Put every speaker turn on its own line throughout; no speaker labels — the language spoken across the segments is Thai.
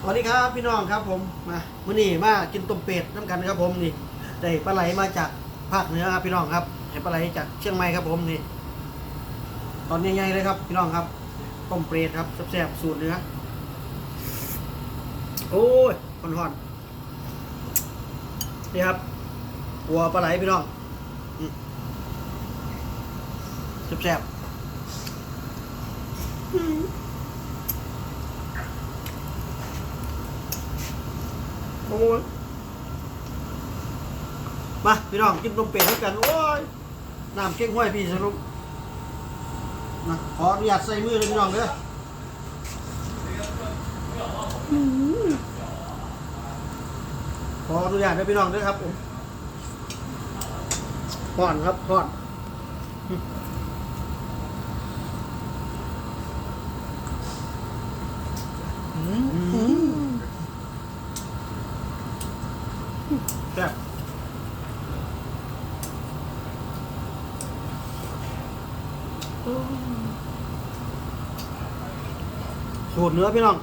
สวัสดีครับพี่น้องครับผมมามื้อนี้มากินต้มเป็ดน้ำกันครับผมนี่ได้ปลาไหลมาจากภาคเหนือครับพี่น้องครับให้ปลาไหลจากเชียงใหม่ครับผมนี่ ตอนใหญ่ๆเลยครับ พี่น้องครับต้มเป็ดครับแซ่บๆสูตรเนื้อโอ้ยห่อนๆนี่ครับหัวปลาไหลพี่น้องแซ่บๆอืม โอ้ ยมาพี่น้องกินนมเป็ดด้วยกัน โอ้ยน้ำเก้งห้วยพี่สรุปนะขออนุญาตใส่มือเลยพี่น้องเด้ออื้อหือขออนุญาตด้พี่น้องด้อครับผมห่อนครับห่อนอืม ซ่บสูตรเนื้อพี่น้อง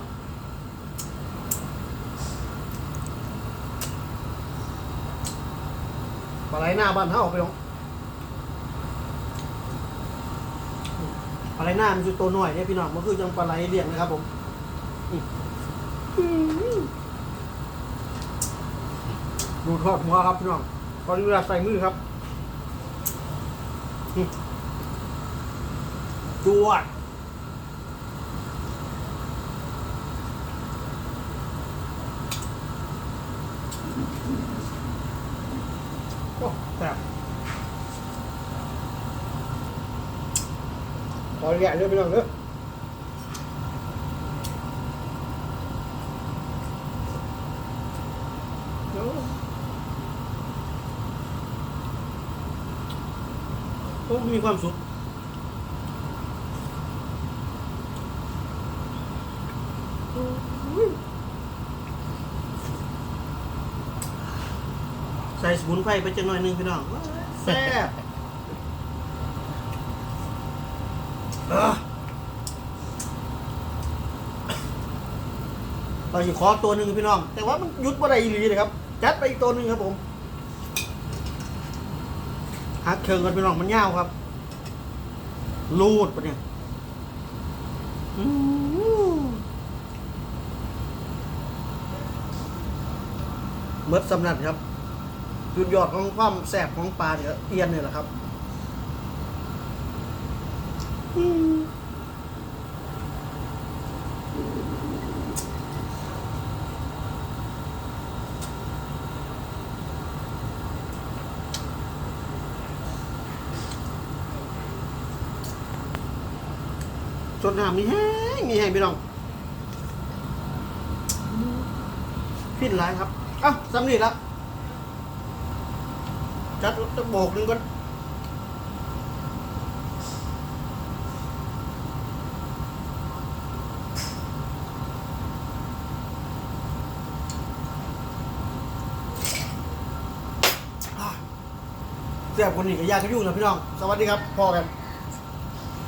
ปลาไหลหน้าบ้านเท่าพี่น้องปลาไหลหน้ามันคือตัวหน่อยเนี่ยพี่น้องมันคือยังปลาไหลเลี้ยงนะครับผม ดูทอดหัวครับพี่น้องตอนนี้เวลาใส่มือครับนี่จวดโอ้แซ่บขออนุญาตเรื่องพี่น้องเด้อโอ้ โอ้มีความสุขใส่สมุนไพรไปจังหน่อยนึงพี่น้องแซ่บเราจะขอตัวหนึ่งพี่น้อง แต่ว่ามันหยุดว่าไรอีหลีเลยครับ จัดไปอีกตัวหนึ่งครับผม ฮักเชิงกันพี่น้องมันยาวครับ ลูดปะเนี่ยเมิดสำนักครับจุดยอดของความแสบของปลาเนี่ยเอียนเนี่ยแหละครับ อืม จนน้ำมีแห้งมีแห้งพี่น้องพิษร้ายครับเอ้าสำนีแล้วจัดตะโบกหนึ่งก่อนอะแซ่บคนนี้ก็ยากก็ยุ่งนะพี่น้อง สวัสดีครับ พอกัน